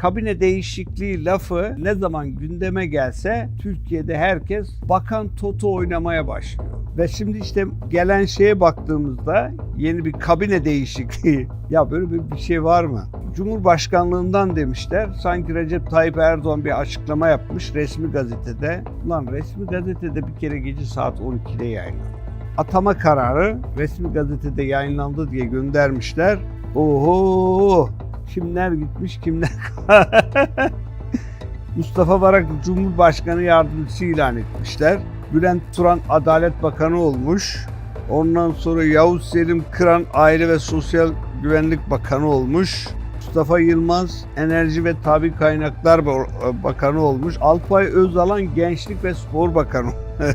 kabine değişikliği lafı ne zaman gündeme gelse Türkiye'de herkes bakan toto oynamaya başlıyor. Ve şimdi işte gelen şeye baktığımızda yeni bir kabine değişikliği. Ya böyle bir, şey var mı? Cumhurbaşkanlığından demişler. Sanki Recep Tayyip Erdoğan bir açıklama yapmış resmi gazetede. Ulan resmi gazetede bir kere gece saat 12'de yayınlandı. Atama kararı resmi gazetede yayınlandı diye göndermişler. Oho! Kimler gitmiş, kimler Mustafa Varak Cumhurbaşkanı yardımcısı ilan etmişler. Bülent Turan Adalet Bakanı olmuş. Ondan sonra Yavuz Selim Kıran Aile ve Sosyal Güvenlik Bakanı olmuş. Mustafa Yılmaz Enerji ve Tabi Kaynaklar Bakanı olmuş. Alpay Özalan Gençlik ve Spor Bakanı.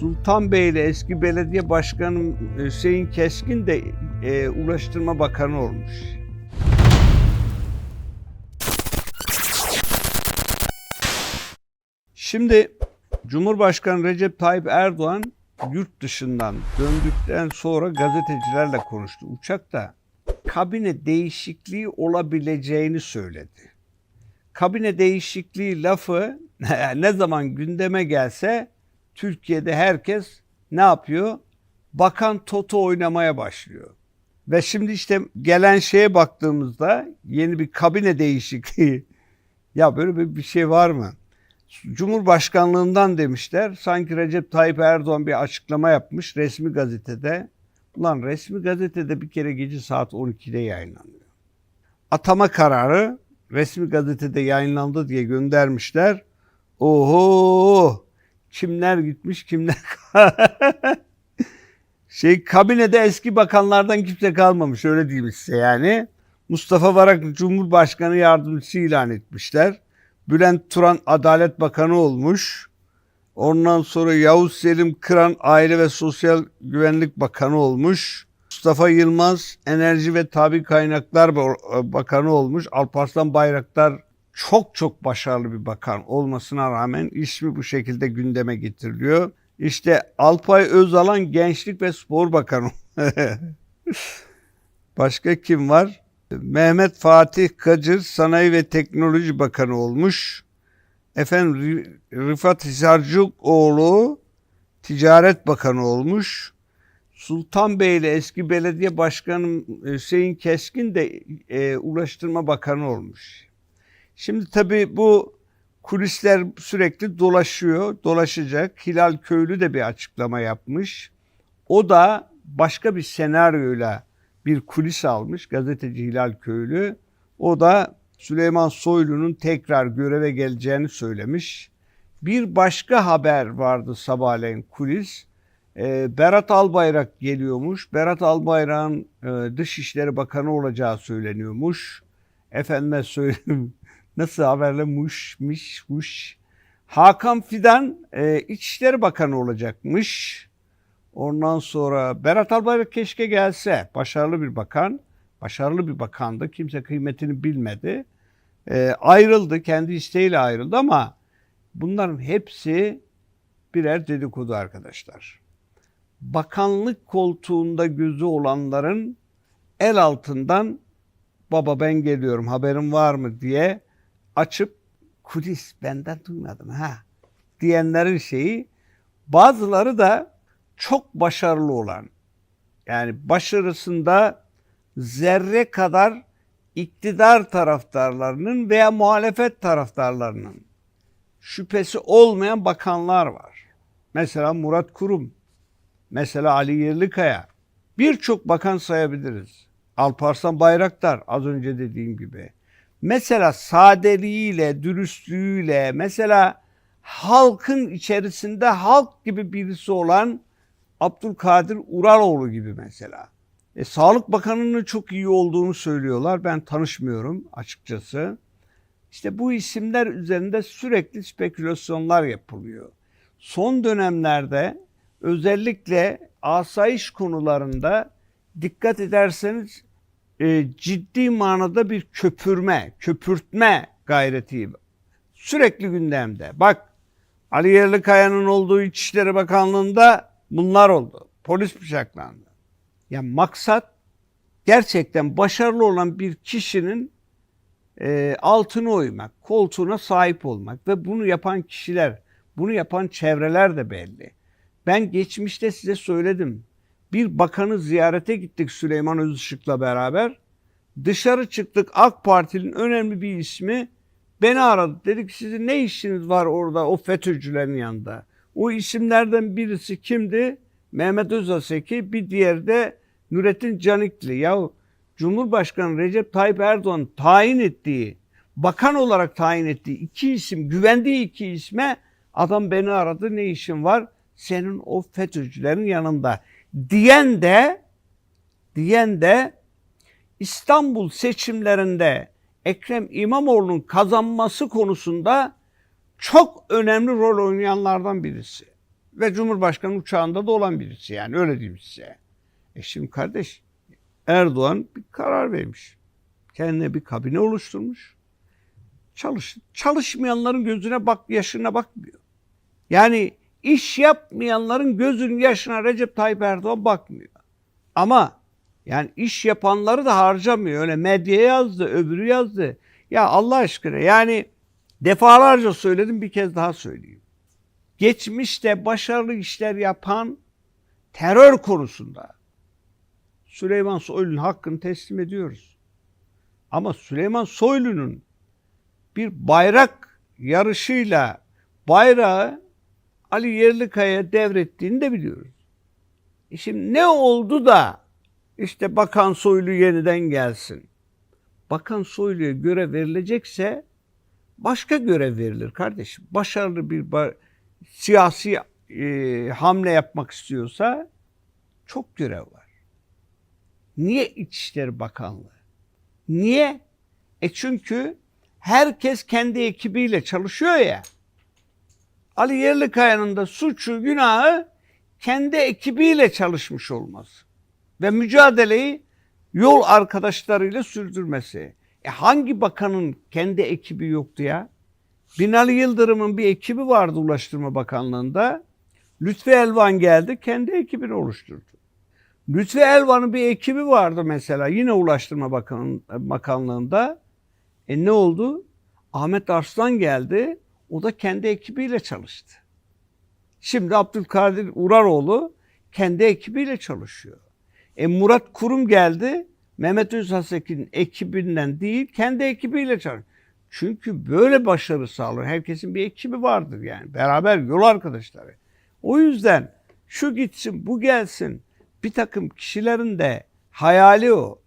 Sultanbeyli eski belediye başkanı Hüseyin Keskin de e, Ulaştırma Bakanı olmuş. Şimdi Cumhurbaşkanı Recep Tayyip Erdoğan yurt dışından döndükten sonra gazetecilerle konuştu. Uçakta kabine değişikliği olabileceğini söyledi. Kabine değişikliği lafı ne zaman gündeme gelse Türkiye'de herkes ne yapıyor? Bakan Toto oynamaya başlıyor. Ve şimdi işte gelen şeye baktığımızda yeni bir kabine değişikliği. Ya böyle bir, şey var mı? Cumhurbaşkanlığından demişler. Sanki Recep Tayyip Erdoğan bir açıklama yapmış resmi gazetede. Ulan resmi gazetede bir kere gece saat 12'de yayınlanıyor. Atama kararı resmi gazetede yayınlandı diye göndermişler. Oho! Kimler gitmiş, kimler şey kabinede eski bakanlardan kimse kalmamış öyle diyeyim size yani. Mustafa Varak Cumhurbaşkanı yardımcısı ilan etmişler. Bülent Turan Adalet Bakanı olmuş. Ondan sonra Yavuz Selim Kıran Aile ve Sosyal Güvenlik Bakanı olmuş. Mustafa Yılmaz Enerji ve Tabi Kaynaklar Bakanı olmuş. Alparslan Bayraktar çok çok başarılı bir bakan olmasına rağmen ismi bu şekilde gündeme getiriliyor. İşte Alpay Özalan Gençlik ve Spor Bakanı. Başka kim var? Mehmet Fatih Kacır Sanayi ve Teknoloji Bakanı olmuş. Efendim Rıfat Hisarcıkoğlu Ticaret Bakanı olmuş. Sultanbeyli eski belediye başkanı Hüseyin Keskin de e, Ulaştırma Bakanı olmuş. Şimdi tabii bu kulisler sürekli dolaşıyor, dolaşacak. Hilal Köylü de bir açıklama yapmış. O da başka bir senaryoyla bir kulis almış gazeteci Hilal Köylü. O da Süleyman Soylu'nun tekrar göreve geleceğini söylemiş. Bir başka haber vardı sabahleyin kulis. Ee, Berat Albayrak geliyormuş. Berat Albayrak'ın e, Dışişleri Bakanı olacağı söyleniyormuş. Efendime söyleyeyim nasıl haberle muş, miş, muş. Hakan Fidan e, İçişleri Bakanı olacakmış. Ondan sonra Berat Albayrak keşke gelse. Başarılı bir bakan. Başarılı bir bakandı. Kimse kıymetini bilmedi. E, ayrıldı. Kendi isteğiyle ayrıldı ama bunların hepsi birer dedikodu arkadaşlar. Bakanlık koltuğunda gözü olanların el altından baba ben geliyorum haberin var mı diye açıp kulis benden duymadım ha diyenlerin şeyi bazıları da çok başarılı olan yani başarısında zerre kadar iktidar taraftarlarının veya muhalefet taraftarlarının şüphesi olmayan bakanlar var. Mesela Murat Kurum, mesela Ali Yerlikaya. Birçok bakan sayabiliriz. Alparslan Bayraktar az önce dediğim gibi. Mesela sadeliğiyle, dürüstlüğüyle, mesela halkın içerisinde halk gibi birisi olan Abdülkadir Uraloğlu gibi mesela. E, Sağlık Bakanı'nın çok iyi olduğunu söylüyorlar. Ben tanışmıyorum açıkçası. İşte bu isimler üzerinde sürekli spekülasyonlar yapılıyor. Son dönemlerde özellikle asayiş konularında dikkat ederseniz e, ciddi manada bir köpürme, köpürtme gayreti sürekli gündemde. Bak Ali Yerlikaya'nın olduğu İçişleri Bakanlığı'nda bunlar oldu. Polis bıçaklandı. Yani maksat gerçekten başarılı olan bir kişinin e, altına oymak, koltuğuna sahip olmak ve bunu yapan kişiler, bunu yapan çevreler de belli. Ben geçmişte size söyledim. Bir bakanı ziyarete gittik Süleyman Özışık'la beraber. Dışarı çıktık AK Parti'nin önemli bir ismi beni aradı. Dedik sizin ne işiniz var orada o FETÖ'cülerin yanında? O isimlerden birisi kimdi? Mehmet Özaseki, bir diğeri de Nurettin Canikli. Yahu Cumhurbaşkanı Recep Tayyip Erdoğan tayin ettiği, bakan olarak tayin ettiği iki isim, güvendiği iki isme adam beni aradı ne işin var? Senin o FETÖ'cülerin yanında. Diyen de diyen de İstanbul seçimlerinde Ekrem İmamoğlu'nun kazanması konusunda çok önemli rol oynayanlardan birisi. Ve Cumhurbaşkanı uçağında da olan birisi yani öyle diyeyim size. E şimdi kardeş Erdoğan bir karar vermiş. Kendine bir kabine oluşturmuş. Çalış, çalışmayanların gözüne bak, yaşına bakmıyor. Yani iş yapmayanların gözünün yaşına Recep Tayyip Erdoğan bakmıyor. Ama yani iş yapanları da harcamıyor. Öyle medyaya yazdı, öbürü yazdı. Ya Allah aşkına yani defalarca söyledim bir kez daha söyleyeyim. Geçmişte başarılı işler yapan terör konusunda Süleyman Soylu'nun hakkını teslim ediyoruz. Ama Süleyman Soylu'nun bir bayrak yarışıyla bayrağı Ali Yerlikaya devrettiğini de biliyoruz. E şimdi ne oldu da işte Bakan Soylu yeniden gelsin. Bakan Soylu'ya görev verilecekse başka görev verilir kardeşim. Başarılı bir ba- siyasi e, hamle yapmak istiyorsa çok görev var. Niye İçişleri Bakanlığı? Niye? E çünkü herkes kendi ekibiyle çalışıyor ya. Ali Yerlikaya'nın da suçu, günahı kendi ekibiyle çalışmış olması ve mücadeleyi yol arkadaşlarıyla sürdürmesi. E hangi bakanın kendi ekibi yoktu ya? Binali Yıldırım'ın bir ekibi vardı Ulaştırma Bakanlığı'nda. Lütfi Elvan geldi, kendi ekibini oluşturdu. Lütfi Elvan'ın bir ekibi vardı mesela yine Ulaştırma Bakan Bakanlığı'nda. E ne oldu? Ahmet Arslan geldi, o da kendi ekibiyle çalıştı. Şimdi Abdülkadir Uraroğlu kendi ekibiyle çalışıyor. E Murat Kurum geldi. Mehmet Özhasek'in ekibinden değil, kendi ekibiyle çalışıyor. Çünkü böyle başarı sağlıyor. Herkesin bir ekibi vardır yani. Beraber yol arkadaşları. O yüzden şu gitsin, bu gelsin. Bir takım kişilerin de hayali o.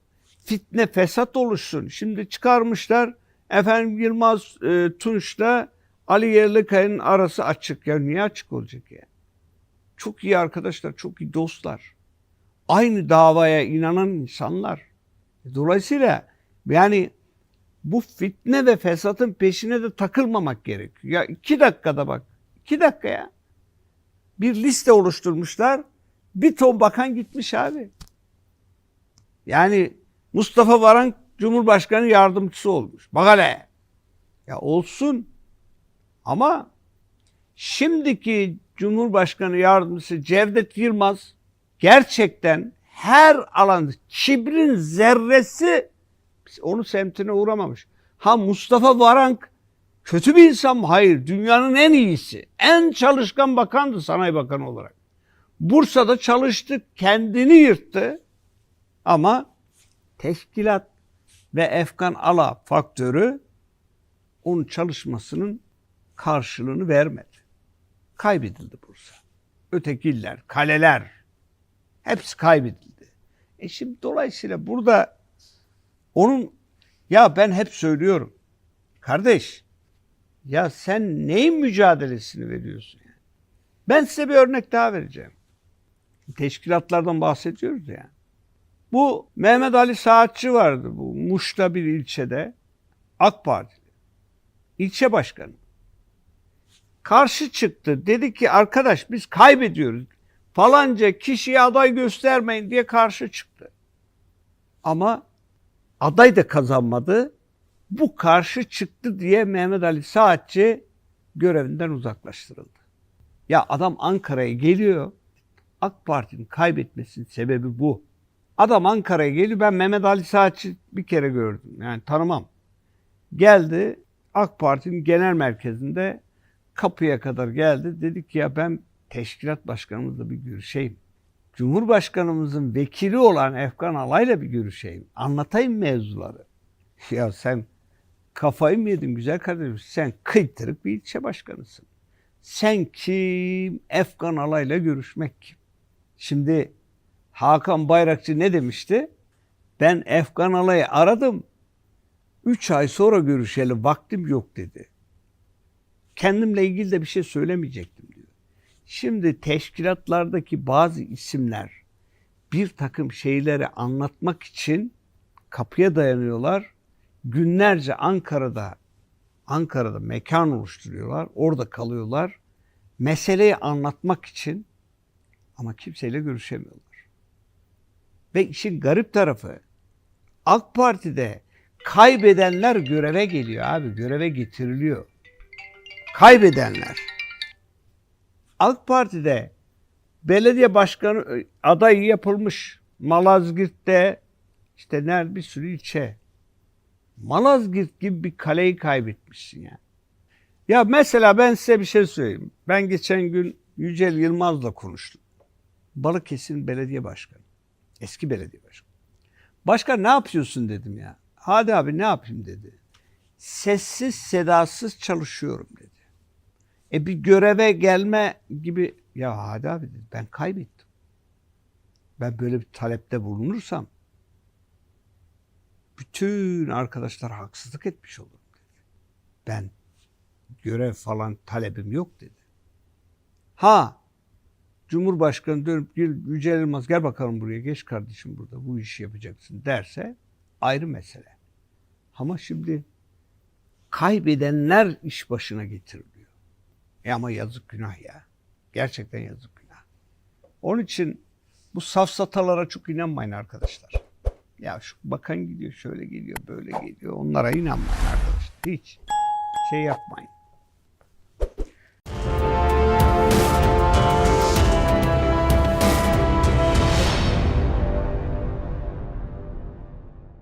Fitne, fesat oluşsun. Şimdi çıkarmışlar efendim Yılmaz e, Tunç'la Ali Yerlikaya'nın arası açık. Ya niye açık olacak ya? Çok iyi arkadaşlar, çok iyi dostlar aynı davaya inanan insanlar. Dolayısıyla yani bu fitne ve fesatın peşine de takılmamak gerekiyor. Ya iki dakikada bak, iki dakika ya. Bir liste oluşturmuşlar, bir ton bakan gitmiş abi. Yani Mustafa Varan Cumhurbaşkanı yardımcısı olmuş. Bak. Ya olsun. Ama şimdiki Cumhurbaşkanı yardımcısı Cevdet Yılmaz gerçekten her alanda kibrin zerresi onu semtine uğramamış. Ha Mustafa Varank kötü bir insan mı? Hayır. Dünyanın en iyisi. En çalışkan bakandı sanayi bakanı olarak. Bursa'da çalıştı. Kendini yırttı. Ama teşkilat ve Efkan Ala faktörü onun çalışmasının karşılığını vermedi. Kaybedildi Bursa. Ötekiller, kaleler, Hepsi kaybedildi. E şimdi dolayısıyla burada onun ya ben hep söylüyorum. Kardeş ya sen neyin mücadelesini veriyorsun? Yani? Ben size bir örnek daha vereceğim. Teşkilatlardan bahsediyoruz ya. Bu Mehmet Ali Saatçı vardı bu Muş'ta bir ilçede. AK Parti. ilçe başkanı. Karşı çıktı. Dedi ki arkadaş biz kaybediyoruz falanca kişiye aday göstermeyin diye karşı çıktı. Ama aday da kazanmadı. Bu karşı çıktı diye Mehmet Ali Saatçi görevinden uzaklaştırıldı. Ya adam Ankara'ya geliyor. AK Parti'nin kaybetmesinin sebebi bu. Adam Ankara'ya geliyor. Ben Mehmet Ali Saatçi bir kere gördüm. Yani tanımam. Geldi AK Parti'nin genel merkezinde kapıya kadar geldi. Dedik ki ya ben teşkilat başkanımızla bir görüşeyim. Cumhurbaşkanımızın vekili olan Efkan Alay'la bir görüşeyim. Anlatayım mevzuları. Ya sen kafayı mı yedin güzel kardeşim? Sen kıytırık bir ilçe başkanısın. Sen kim? Efkan Alay'la görüşmek kim? Şimdi Hakan Bayrakçı ne demişti? Ben Efkan Alay'ı aradım. Üç ay sonra görüşelim vaktim yok dedi. Kendimle ilgili de bir şey söylemeyecektim. Şimdi teşkilatlardaki bazı isimler bir takım şeyleri anlatmak için kapıya dayanıyorlar. Günlerce Ankara'da Ankara'da mekan oluşturuyorlar. Orada kalıyorlar. Meseleyi anlatmak için ama kimseyle görüşemiyorlar. Ve işin garip tarafı AK Parti'de kaybedenler göreve geliyor abi. Göreve getiriliyor. Kaybedenler. AK Parti'de belediye başkanı adayı yapılmış. Malazgirt'te işte nerede bir sürü ilçe. Malazgirt gibi bir kaleyi kaybetmişsin ya. Ya mesela ben size bir şey söyleyeyim. Ben geçen gün Yücel Yılmaz'la konuştum. Balıkesir'in belediye başkanı. Eski belediye başkanı. Başkan ne yapıyorsun dedim ya. Hadi abi ne yapayım dedi. Sessiz sedasız çalışıyorum dedi. E bir göreve gelme gibi ya hadi abi. Ben kaybettim. Ben böyle bir talepte bulunursam bütün arkadaşlar haksızlık etmiş olurum. Ben görev falan talebim yok dedi. Ha Cumhurbaşkanı dönüp Yücel Yılmaz gel bakalım buraya geç kardeşim burada bu işi yapacaksın derse ayrı mesele. Ama şimdi kaybedenler iş başına getiriliyor. E ama yazık günah ya. Gerçekten yazık günah. Onun için bu safsatalara çok inanmayın arkadaşlar. Ya şu bakan gidiyor, şöyle geliyor, böyle geliyor. Onlara inanmayın arkadaşlar. Hiç şey yapmayın.